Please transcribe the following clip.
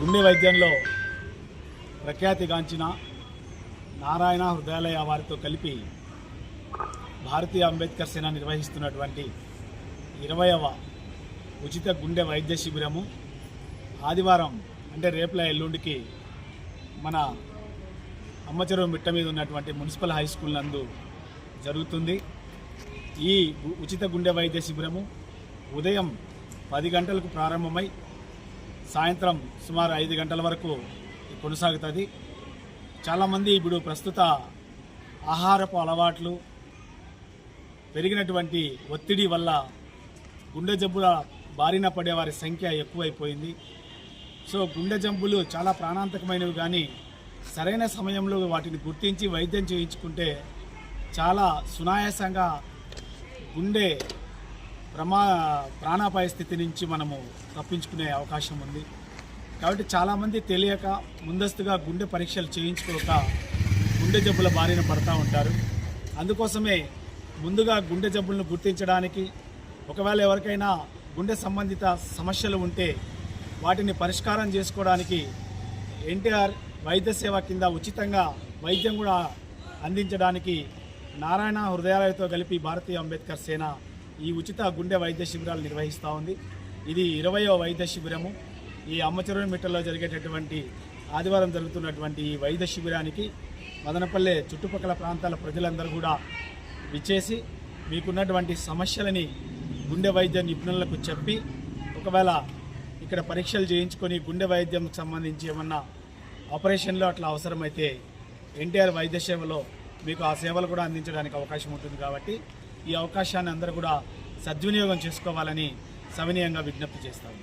గుండె వైద్యంలో ప్రఖ్యాతిగాంచిన నారాయణ హృదయాలయ వారితో కలిపి భారతీయ అంబేద్కర్ సేన నిర్వహిస్తున్నటువంటి ఇరవయవ ఉచిత గుండె వైద్య శిబిరము ఆదివారం అంటే రేపుల ఎల్లుండికి మన అమ్మచెరువు మిట్ట మీద ఉన్నటువంటి మున్సిపల్ హై స్కూల్ నందు జరుగుతుంది. ఈ ఉచిత గుండె వైద్య శిబిరము ఉదయం పది గంటలకు ప్రారంభమై సాయంత్రం సుమారు ఐదు గంటల వరకు కొనసాగుతుంది. చాలామంది ఇప్పుడు ప్రస్తుత ఆహారపు అలవాట్లు పెరిగినటువంటి ఒత్తిడి వల్ల గుండె జబ్బుల బారిన పడే వారి సంఖ్య ఎక్కువైపోయింది. సో గుండె జబ్బులు చాలా ప్రాణాంతకమైనవి కానీ సరైన సమయంలో వాటిని గుర్తించి వైద్యం చేయించుకుంటే చాలా సునాయాసంగా గుండె ప్రమా ప్రాణాపాయ స్థితి నుంచి మనము తప్పించుకునే అవకాశం ఉంది. కాబట్టి చాలామంది తెలియక ముందస్తుగా గుండె పరీక్షలు చేయించుకోక గుండె జబ్బుల బారిన పడతా ఉంటారు. అందుకోసమే ముందుగా గుండె జబ్బులను గుర్తించడానికి ఒకవేళ ఎవరికైనా గుండె సంబంధిత సమస్యలు ఉంటే వాటిని పరిష్కారం చేసుకోవడానికి ఎన్టీఆర్ వైద్య సేవ కింద ఉచితంగా వైద్యం కూడా అందించడానికి నారాయణ హృదయాలయతో కలిపి భారతీయ అంబేద్కర్ సేన ఈ ఉచిత గుండె వైద్య శిబిరాలు నిర్వహిస్తూ ఉంది. ఇది ఇరవయో వైద్య శిబిరము. ఈ అమ్మచెరువు మిట్టలో జరిగేటటువంటి ఆదివారం జరుగుతున్నటువంటి ఈ వైద్య శిబిరానికి మదనపల్లె చుట్టుపక్కల ప్రాంతాల ప్రజలందరూ కూడా విచ్చేసి మీకున్నటువంటి సమస్యలని గుండె వైద్య నిపుణులకు చెప్పి ఒకవేళ ఇక్కడ పరీక్షలు చేయించుకొని గుండె వైద్యంకి సంబంధించి ఏమన్నా ఆపరేషన్లో అట్లా అవసరమైతే ఎన్టీఆర్ వైద్య సేవలో మీకు ఆ సేవలు కూడా అందించడానికి అవకాశం ఉంటుంది కాబట్టి ఈ అవకాశాన్ని అందరూ కూడా సద్వినియోగం చేసుకోవాలని సవినీయంగా విజ్ఞప్తి చేస్తాను